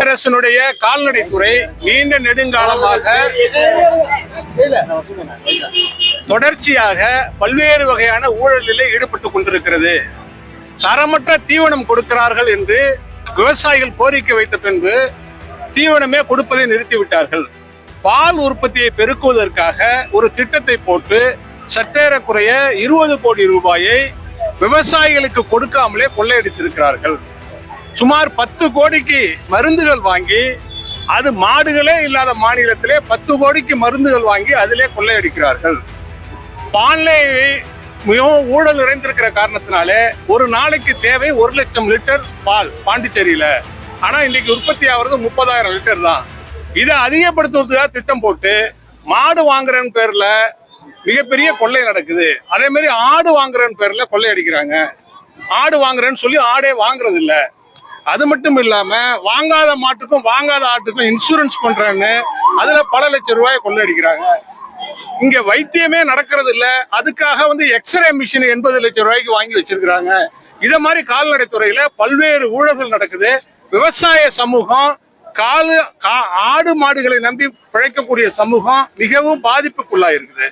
அரசனுடைய கால்நடைத்துறை நீண்ட நெடுங்காலமாக தொடர்ச்சியாக பல்வேறு வகையான ஊழலில் ஈடுபட்டு கொண்டிருக்கிறது. தரமற்ற தீவனம் கொடுக்கிறார்கள் என்று விவசாயிகள் கோரிக்கை வைத்த பின்பு தீவனமே கொடுப்பதை நிறுத்திவிட்டார்கள். பால் உற்பத்தியை பெருக்குவதற்காக ஒரு திட்டத்தை போட்டு சற்றேறக்குறைய இருபது கோடி ரூபாயை விவசாயிகளுக்கு கொடுக்காமலே கொள்ளையடித்திருக்கிறார்கள். சுமார் பத்து கோடிக்கு மருந்துகள் வாங்கி அது மாடுகளே இல்லாத மாநிலத்திலே பத்து கோடிக்கு மருந்துகள் வாங்கி அதிலே கொள்ளையடிக்கிறார்கள். பால்லே மிகவும் ஊழல் நிறைந்திருக்கிற காரணத்தினாலே ஒரு நாளைக்கு தேவை ஒரு லட்சம் லிட்டர் பால் பாண்டிச்சேரியில. ஆனா இன்னைக்கு உற்பத்தி ஆகிறது முப்பதாயிரம் லிட்டர் தான். இதை அதிகப்படுத்துவதுக்காக திட்டம் போட்டு மாடு வாங்குறேன்னு பேர்ல மிகப்பெரிய கொள்ளை நடக்குது. அதே மாதிரி ஆடு வாங்குறேன்னு பேர்ல கொள்ளை அடிக்கிறாங்க ஆடு வாங்குறேன்னு சொல்லி ஆடே வாங்குறது இல்லை அது மட்டும் இல்லாம வாங்காத மாட்டுக்கும் வாங்காத ஆட்டுக்கும் இன்சூரன்ஸ் பண்றேன்னு அதுல பல லட்சம் ரூபாயை கொள்ளடிக்கிறாங்க. இங்க வைத்தியமே நடக்கிறது இல்ல. அதுக்காக வந்து எக்ஸ்ரே மிஷின் எண்பது லட்சம் ரூபாய்க்கு வாங்கி வச்சிருக்கிறாங்க. இத மாதிரி கால்நடைத்துறையில பல்வேறு ஊழல்கள் நடக்குது. விவசாய சமூகம் காலு கா- ஆடு மாடுகளை நம்பி பிழைக்கக்கூடிய சமூகம் மிகவும் பாதிப்புக்குள்ளாயிருக்குது.